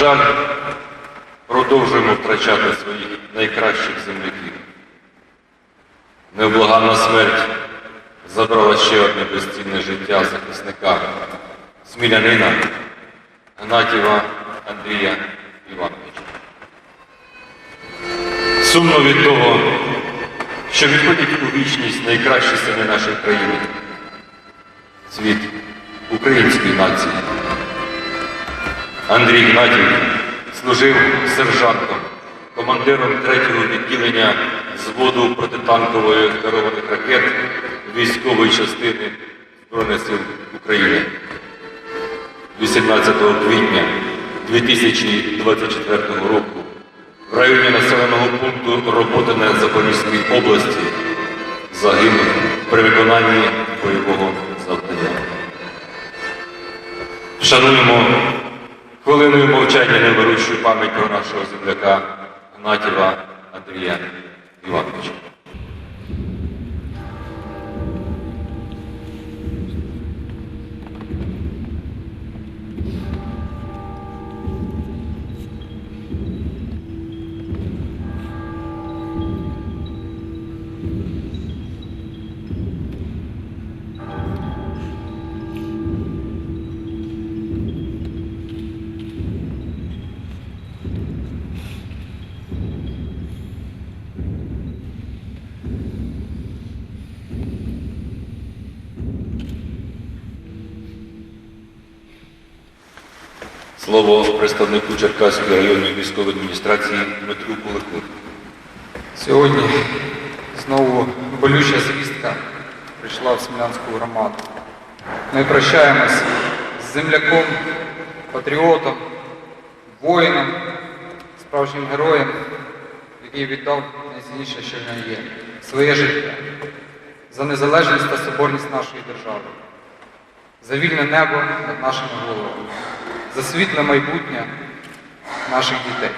Жаль, продовжуємо втрачати своїх найкращих земляків. Невблаганна смерть забрала ще одне безцінне життя захисника, смілянина Гнатєва Андрія Івановича. Сумно від того, що відходять у вічність найкращі сини нашої країни, цвіт української нації. Андрій Гнатів служив сержантом, командиром 3-го відділення зводу протитанкової керованих ракет військової частини Збройних сил України. 18 квітня 2024 року в районі населеного пункту Роботине Запорізької області загинув при виконанні бойового завдання. Шануємо хвилиною мовчання невирощую пам'ять про нашого земляка Гнатіва Андрія Івановича. Слово представнику Черкаської районної військової адміністрації Дмитру Кулику. Сьогодні знову болюча звістка прийшла в Смілянську громаду. Ми прощаємось з земляком, патріотом, воїном, справжнім героєм, який віддав найцінніше, що в нього є своє життя за незалежність та соборність нашої держави, за вільне небо над нашими головами, за світле майбутнє наших дітей.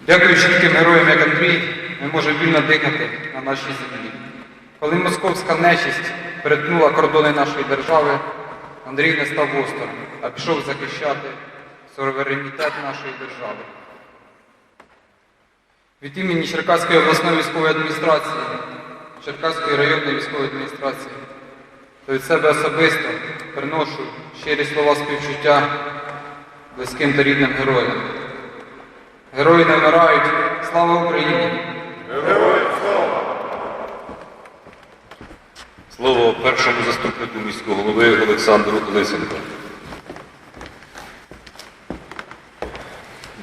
Дякуючи таким героям, як Андрій, ми можемо вільно дихати на нашій землі. Коли московська нечисть перетнула кордони нашої держави, Андрій не став осторонь, а пішов захищати суверенітет нашої держави. Від імені Черкаської обласної військової адміністрації, Черкаської районної військової адміністрації та від себе особисто приношу щирі слова співчуття близьким та рідним героям. Герої не вмирають. Слава Україні! Слово першому заступнику міського голови Олександру Лисенко.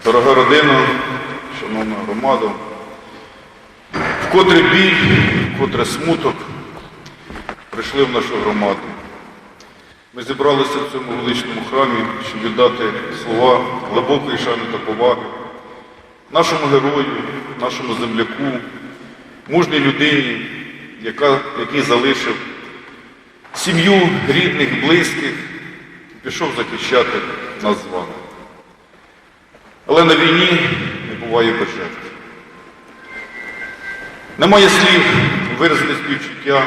Дорога родина, шановна громада, вкотре біль, вкотре смуток прийшли в нашу громаду. Ми зібралися в цьому величному храмі, щоб віддати слова глибокої шани та поваги нашому герою, нашому земляку, мужній людині, яка, який залишив сім'ю, рідних, близьких і пішов захищати нас з вами. Але на війні не буває без. Немає слів виразити співчуття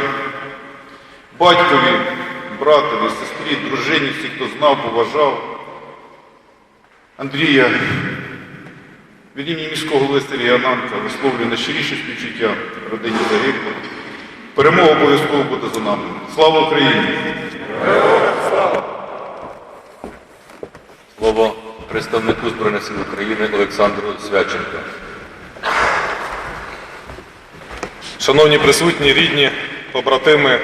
батькові, братові, сестрі, дружині, всі, хто знав, поважав. Андрія, від імені міського голови Сергія Ананка висловлюю найщиріше співчуття родині загиблих. Перемога обов'язково буде за нами. Слава Україні! Слово представнику Збройних сил України Олександру Свяченко. Шановні присутні, рідні, побратими,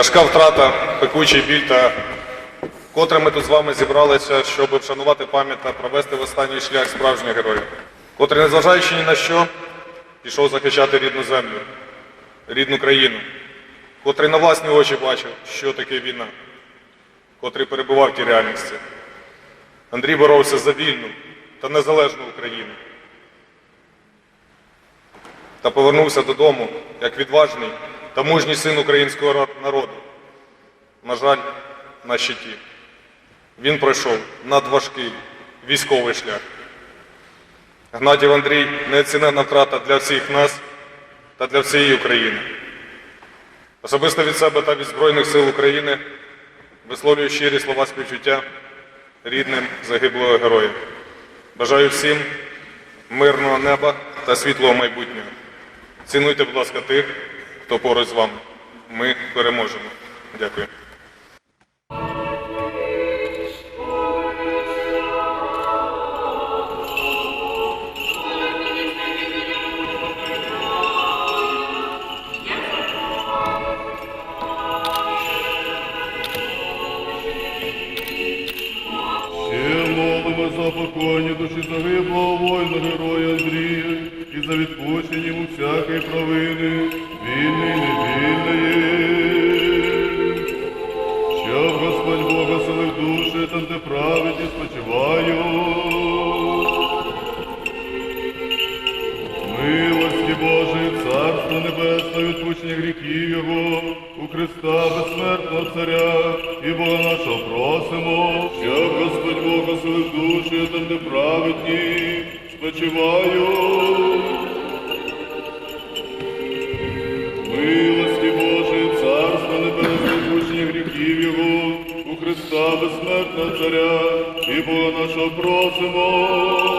тяжка втрата, пекучий біль та котре ми тут з вами зібралися, щоб вшанувати пам'ять та провести в останній шлях справжніх героїв, котрий, незважаючи ні на що, пішов захищати рідну землю, рідну країну, котрий на власні очі бачив, що таке війна, котрий перебував в тій реальності. Андрій боровся за вільну та незалежну Україну. Та повернувся додому як відважний та мужній син українського народу. На жаль, на щиті. Він пройшов надважкий військовий шлях. Гнатів Андрій неоціненна втрата для всіх нас та для всієї України. Особисто від себе та від Збройних сил України висловлюю щирі слова співчуття рідним загиблого героя. Бажаю всім мирного неба та світлого майбутнього. Цінуйте, будь ласка, тих, хто поруч з вами. Ми переможемо. Дякую. Небесне, відпущення гріхів Його, у Христа безсмертного Царя і Бога нашого просимо, щоб Господь Бог оселив душі, там де праведні спочивають. Милості Божої, Царство Небесне, відпущення гріхів Його, у Христа безсмертного Царя і Бога нашого просимо.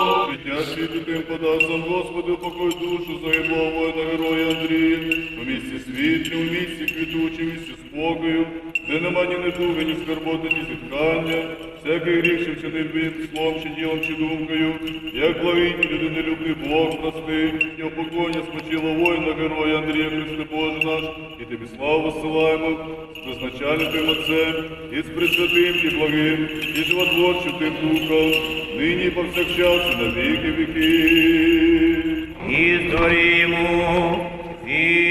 Світу тим подав сам Господи, покой душу загиблого воїна героя Андрія, у місці світлі, у місці квітучі, у місці спокою, де нема ні недуги, ні скарботи, ні зіткання, всякий гріх, що вчинив він, словом, чи ділом, чи думкою, як благий, людини любний Бог прости, і упокоєння спочило воїна героя Андрія Христе Боже наш, і тобі славу посилаємо з призначальним Отцем, і з пресвятим, і благим, і животворчим тим Духом, нині і повсякчас, і на віки віки. і здорімо вічною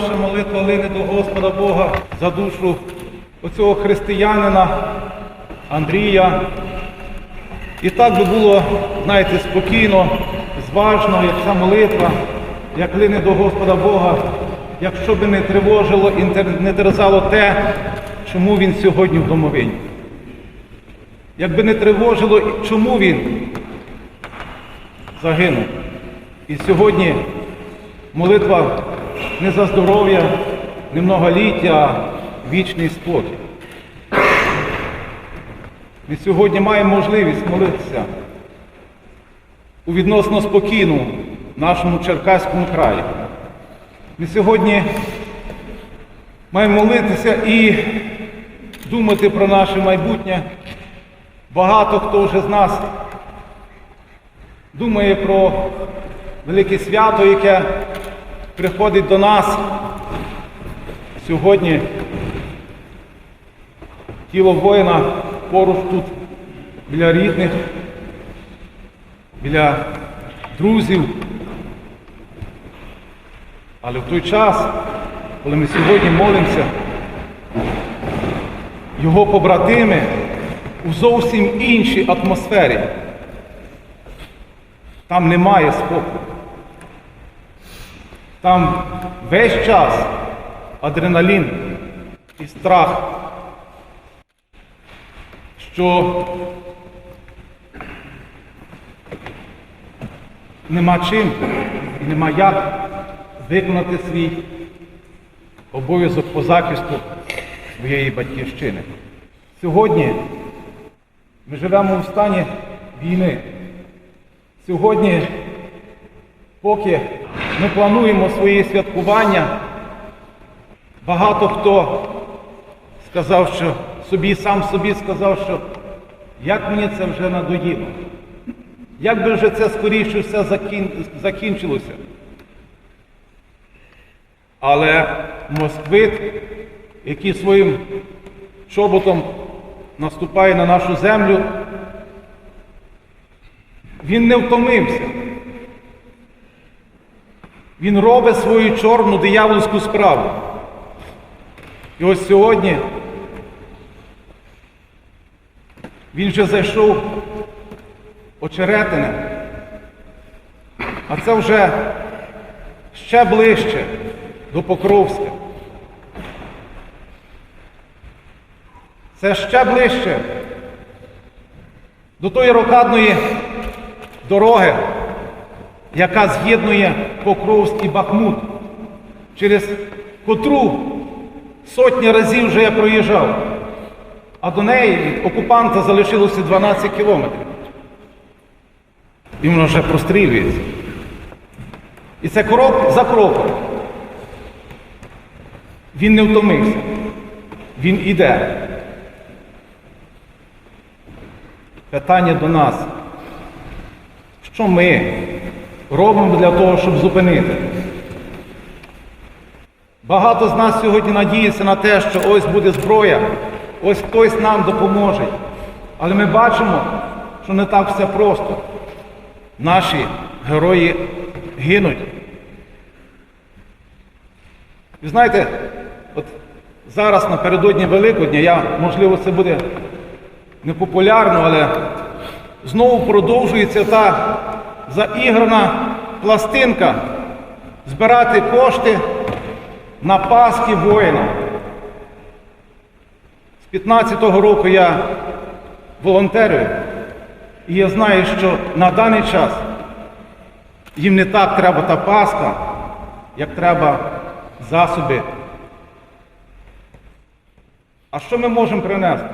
наша молитва лине до Господа Бога за душу оцього християнина Андрія. І так би було, знаєте, спокійно, зважно, як ця молитва, як лине до Господа Бога, якщо би не тривожило і не- терзало те, чому він сьогодні в домовині. Якби не тривожило, чому він загинув. І сьогодні молитва не за здоров'я, не многоліття, а вічний спокій. Ми сьогодні маємо можливість молитися у відносно спокійному нашому Черкаському краї. Ми сьогодні маємо молитися і думати про наше майбутнє. Багато хто вже з нас думає про велике свято, яке приходить до нас сьогодні. Тіло воїна поруч тут біля рідних, біля друзів. Але в той час, коли ми сьогодні молимося, його побратими у зовсім іншій атмосфері. Там немає спокою. Там весь час адреналін і страх, що нема чим і нема як виконати свій обов'язок по захисту своєї батьківщини. Сьогодні ми живемо в стані війни. Сьогодні, поки ми плануємо свої святкування, багато хто сказав, що собі сам собі сказав, що як мені це вже надоїло, як би вже це скоріше все закінчилося. Але москвит, який своїм чоботом наступає на нашу землю, він не втомився. Він робить свою чорну диявольську справу. І ось сьогодні він вже зайшов очеретине, а це вже ще ближче до Покровська. Це ще ближче до тої рокадної дороги, яка з'єднує Покровськ і Бахмут, через котру сотні разів вже я проїжджав, а до неї від окупанта залишилося 12 кілометрів. Воно вже прострілюється. І це крок за кроком. Він не втомився. Він іде. Питання до нас. Що ми робимо для того, щоб зупинити? Багато з нас сьогодні надіється на те, що ось буде зброя, ось хтось нам допоможе. Але ми бачимо, що не так все просто. Наші герої гинуть. Ви знаєте, от зараз напередодні Великодня, я, можливо, це буде непопулярно, але знову продовжується та заіграна пластинка збирати кошти на Пасхи воїнам. З 15-го року я волонтерую, і я знаю, що на даний час їм не так треба та Пасха, як треба засоби. А що ми можемо принести?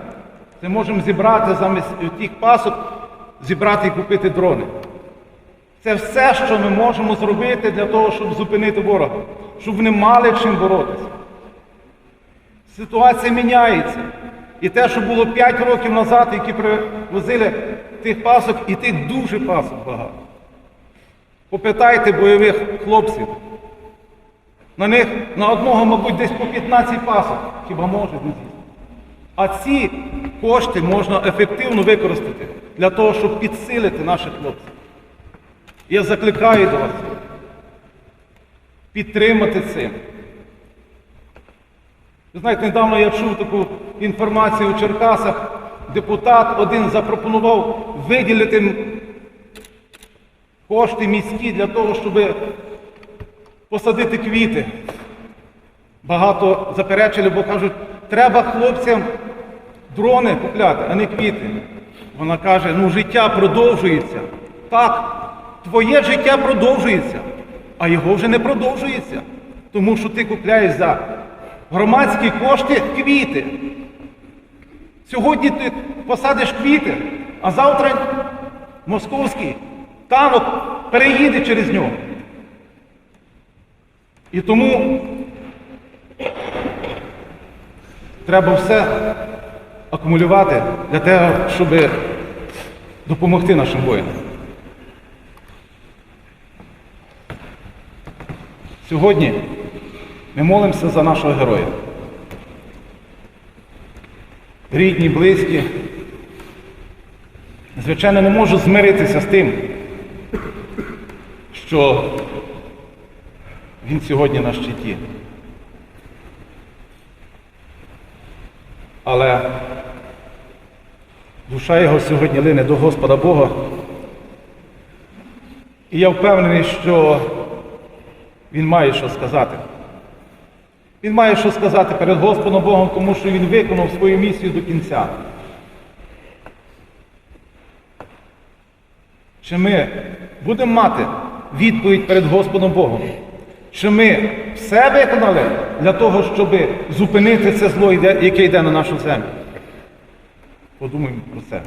Ми можемо зібрати замість тих пасок, зібрати і купити дрони. Це все, що ми можемо зробити для того, щоб зупинити ворога, щоб вони мали чим боротися. Ситуація міняється. І те, що було 5 років назад, які привозили тих пасок, і тих дуже пасок багато. Попитайте бойових хлопців. На них на одного, мабуть, десь по 15 пасок, хіба може не. А ці кошти можна ефективно використати для того, щоб підсилити наших хлопців. Я закликаю до вас підтримати цим. Ви знаєте, недавно я чув таку інформацію у Черкасах. Депутат один запропонував виділити кошти міські для того, щоб посадити квіти. Багато заперечили, бо кажуть, треба хлопцям дрони купляти, а не квіти. Вона каже, ну життя продовжується. Так, твоє життя продовжується, а його вже не продовжується. Тому що ти купляєш за громадські кошти квіти. Сьогодні ти посадиш квіти, а завтра московський танок переїде через нього. І тому треба все акумулювати для того, щоб допомогти нашим воїнам. Сьогодні ми молимося за нашого героя. Рідні, близькі. Звичайно, не можу змиритися з тим, що він сьогодні на щиті. Але душа його сьогодні лине до Господа Бога. І я впевнений, що він має що сказати. Він має що сказати перед Господом Богом, тому що він виконав свою місію до кінця. Чи ми будемо мати відповідь перед Господом Богом? Чи ми все виконали для того, щоб зупинити це зло, яке йде на нашу землю? Подумаємо про це.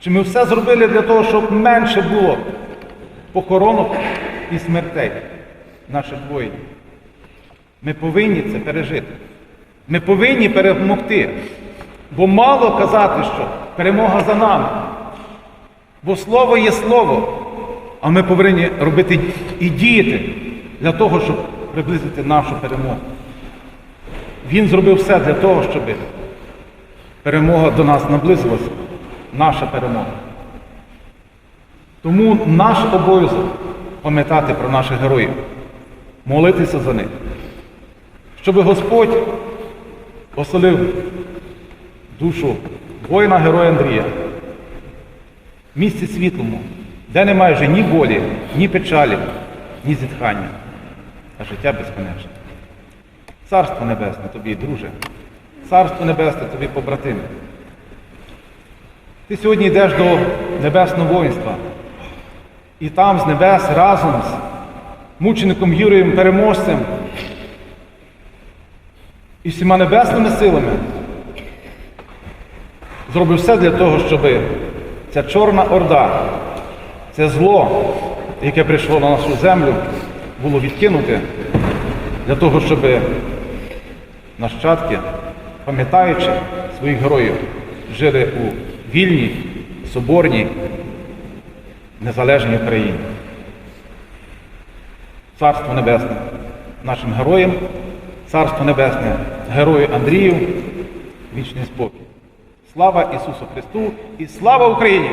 Чи ми все зробили для того, щоб менше було похоронок і смертей наших воїнів? Ми повинні це пережити. Ми повинні перемогти. Бо мало казати, що перемога за нами. Бо слово є слово, а ми повинні робити і діяти для того, щоб приблизити нашу перемогу. Він зробив все для того, щоб перемога до нас наблизилася, наша перемога. Тому наш обов'язок пам'ятати про наших героїв. Молитися за них, щоб Господь оселив душу воїна героя Андрія в місці світлому, де немає вже ні болі, ні печалі, ні зітхання, а життя безконечне. Царство Небесне тобі, друже, царство Небесне тобі, побратиме. Ти сьогодні йдеш до небесного воїнства. І там з небес разом з мучеником Юрієм переможцем і всіма небесними силами зробив все для того, щоб ця чорна орда, це зло, яке прийшло на нашу землю, було відкинуте для того, щоб нащадки, пам'ятаючи своїх героїв, жили у вільній, соборній, незалежній Україні. Царство Небесне нашим героям, Царство Небесне герою Андрію, вічний спокій. Слава Ісусу Христу і слава Україні!